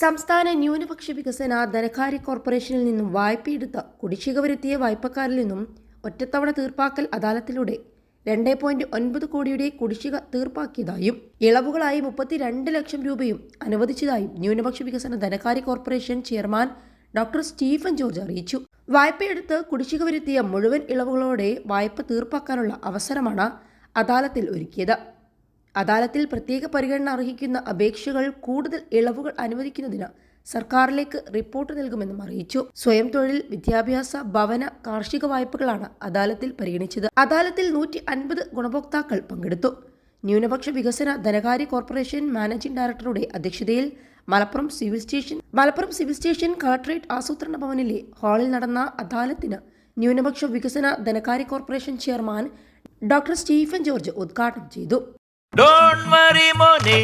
സംസ്ഥാന ന്യൂനപക്ഷ വികസന ധനകാര്യ കോർപ്പറേഷനിൽ നിന്നും വായ്പയെടുത്ത കുടിശ്ശിക വരുത്തിയ വായ്പക്കാരിൽ നിന്നും ഒറ്റത്തവണ തീർപ്പാക്കൽ അദാലത്തിലൂടെ രണ്ട് പോയിന്റ് ഒൻപത് കോടിയുടെ കുടിശ്ശിക തീർപ്പാക്കിയതായും ഇളവുകളായി മുപ്പത്തിരണ്ട് ലക്ഷം രൂപയും അനുവദിച്ചതായും ന്യൂനപക്ഷ വികസന ധനകാര്യ corporation chairman doctor Stephen George അറിയിച്ചു. വായ്പയെടുത്ത് കുടിശ്ശിക വരുത്തിയ മുഴുവൻ ഇളവുകളോടെ വായ്പ തീർപ്പാക്കാനുള്ള അവസരമാണ് അദാലത്തിൽ ഒരുക്കിയത്. അദാലത്തിൽ പ്രത്യേക പരിഗണന അർഹിക്കുന്ന അപേക്ഷകൾ കൂടുതൽ ഇളവുകൾ അനുവദിക്കുന്നതിന് സർക്കാരിലേക്ക് റിപ്പോർട്ട് നൽകുമെന്നും അറിയിച്ചു. സ്വയം തൊഴിൽ വിദ്യാഭ്യാസ ഭവന കാർഷിക വായ്പകളാണ് അദാലത്തിൽ പരിഗണിച്ചത്. അദാലത്തിൽ നൂറ്റി അൻപത് ഗുണഭോക്താക്കൾ പങ്കെടുത്തു. ന്യൂനപക്ഷ വികസന ധനകാര്യ കോർപ്പറേഷൻ മാനേജിംഗ് ഡയറക്ടറുടെ അധ്യക്ഷതയിൽ Malappuram civil station Malappuram civil station collectorate ആസൂത്രണ ഭവനിലെ ഹാളിൽ നടന്ന അദാലത്തിന് ന്യൂനപക്ഷ വികസന ധനകാര്യ corporation chairman doctor Stephen George ഉദ്ഘാടനം ചെയ്തു. ഡോൺ വറി മോനെ.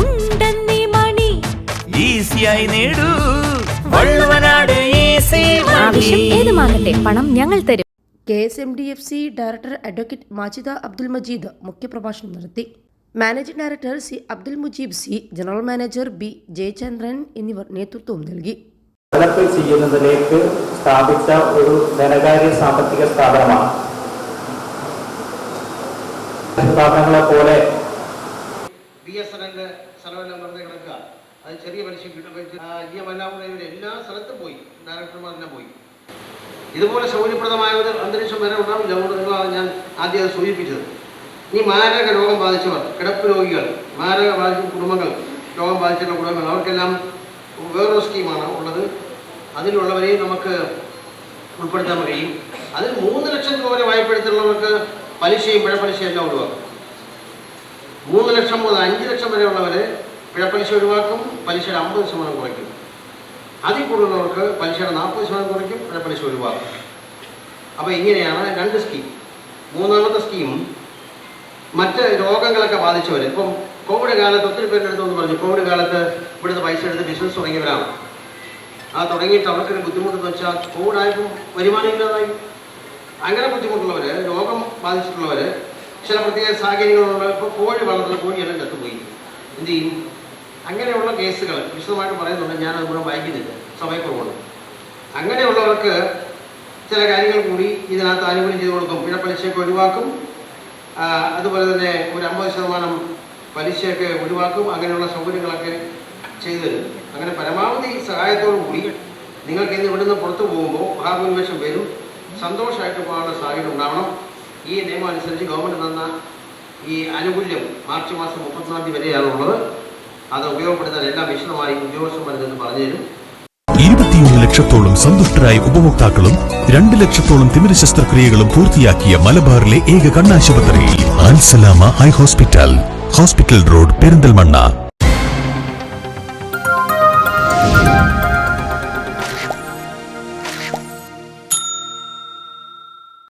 ഉണ്ടെന്നീ മണി. ഈസിയായി നേടൂ. വള്ളുവനാട് ഈസി ആവശ്യം ഏതുമാകട്ടെ പണം ഞങ്ങൾ തരും. K S M D F C director advocate Majida Abdul Majeed മുഖ്യപ്രഭാഷണം നടത്തി. Managing director C Abdul Mujeeb C general manager B Jayachandran എന്നിവർ നേതൃത്വം നൽകി. ഡെവലപ്പ് ചെയ്യുന്നതിലേക്ക് സ്ഥാപിച്ച ഒരു ധനകാര്യ സാമ്പത്തിക സ്ഥാപനമാണ്. സ്ഥാപനങ്ങളെ പോലെ ബി എസ് എൻ എല്ലിന്റെ സ്ഥലമെല്ലാം വെറുതെ കിടക്കുക അത് ചെറിയ പലിശ കിട്ടും. മല്ലാമുറയുടെ എല്ലാ സ്ഥലത്തും പോയി. ഡയറക്ടർമാരെല്ലാം പോയി. ഇതുപോലെ സൗകര്യപ്രദമായ ഒരു അന്തരീക്ഷം വരെ ഉണ്ടാവില്ല. അതുകൊണ്ട് ഞാൻ ആദ്യം അത് സൂചിപ്പിച്ചത്. ഈ മാരക രോഗം ബാധിച്ചവർ കിടപ്പ് രോഗികൾ മാരക ബാധിച്ച കുടുംബങ്ങൾ രോഗം ബാധിച്ചിട്ടുള്ള കുടുംബങ്ങൾ അവർക്കെല്ലാം വേറൊരു സ്കീമാണ് ഉള്ളത്. അതിലുള്ളവരെയും നമുക്ക് ഉൾപ്പെടുത്താൻ കഴിയും. അതിൽ മൂന്ന് ലക്ഷം രൂപ വരെ വായ്പ പിഴ പലിശയും എല്ലാം ഒഴിവാക്കും. മൂന്ന് ലക്ഷം മുതൽ അഞ്ച് ലക്ഷം വരെ വരെയുള്ളവർ പിഴപ്പലിശ ഒഴിവാക്കും പലിശയുടെ അമ്പത് ശതമാനം കുറയ്ക്കും. അതിൽ കൂടുതലുള്ളവർക്ക് പലിശയുടെ നാൽപ്പത് ശതമാനം കുറയ്ക്കും പിഴപ്പലിശ ഒഴിവാക്കും. അപ്പോൾ ഇങ്ങനെയാണ് രണ്ട് സ്കീം മൂന്നാമത്തെ സ്കീം മറ്റ് രോഗങ്ങളൊക്കെ ബാധിച്ചവർ ഇപ്പം കോവിഡ് കാലത്ത് ഒത്തിരി പേരുടെ അടുത്തെന്ന് പറഞ്ഞു കോവിഡ് കാലത്ത് ഇവിടുത്തെ പൈസ എടുത്ത് ബിസിനസ് തുടങ്ങിയവരാണ്. ആ തുടങ്ങിയിട്ട് അവർക്കൊരു ബുദ്ധിമുട്ടെന്ന് വെച്ചാൽ കോവിഡ് ആയപ്പോൾ വരുമാനം ഇല്ലാതായി. അങ്ങനെ ബുദ്ധിമുട്ടുള്ളവർ രോഗം ബാധിച്ചിട്ടുള്ളവർ ചില പ്രത്യേക സാഹചര്യങ്ങളുള്ള ഇപ്പോൾ കോഴി വളർത്തുന്ന കോഴിയെല്ലാം ചത്തുപോയി. എന്ത് ചെയ്യും? അങ്ങനെയുള്ള കേസുകൾ വിശദമായിട്ട് പറയുന്നുണ്ട്. ഞാൻ അതുപോലെ വായിക്കുന്നില്ല. സമയക്കുറവുണ്ട്. അങ്ങനെയുള്ളവർക്ക് ചില കാര്യങ്ങൾ കൂടി ഇതിനകത്ത് ആനുകൂല്യം ചെയ്തു കൊടുക്കും. പിഴപ്പലിശയൊക്കെ ഒഴിവാക്കും. ആ, അതുപോലെ തന്നെ ഒരു അമ്പത് ശതമാനം പലിശയൊക്കെ ഒഴിവാക്കും. അങ്ങനെയുള്ള സൗകര്യങ്ങളൊക്കെ ചെയ്തു തരും. അങ്ങനെ പരമാവധി സഹായത്തോടു കൂടി നിങ്ങൾക്ക് ഇന്ന് ഇവിടുന്ന് പുറത്തു പോകുമ്പോൾ ഭാഗോന്മേഷം വരും. സന്തോഷമായിട്ട് പോകാനുള്ള സാഹചര്യം ഉണ്ടാവണം. ഈ നിയമം അനുസരിച്ച് ഗവൺമെന്റ് തന്ന ഈ ആനുകൂല്യം മാർച്ച് മാസം മുപ്പത്തിനാം തീയതി വരെയാണുള്ളത് അത് ഉപയോഗപ്പെടുത്താൻ എല്ലാ മിഷനുമായി ഉദ്യോഗസ്ഥന്മാരെന്ന് പറഞ്ഞു തരും. ഇരുപത്തിയൊന്ന് ലക്ഷത്തോളം സന്തുഷ്ടരായ ഉപഭോക്താക്കളും രണ്ട് ലക്ഷത്തോളം തിമിര ശസ്ത്രക്രിയകളും പൂർത്തിയാക്കിയ മലബാറിലെ ഏക കണ്ണാശുപത്രി Alsalama eye hospital hospital road Perinthalmanna.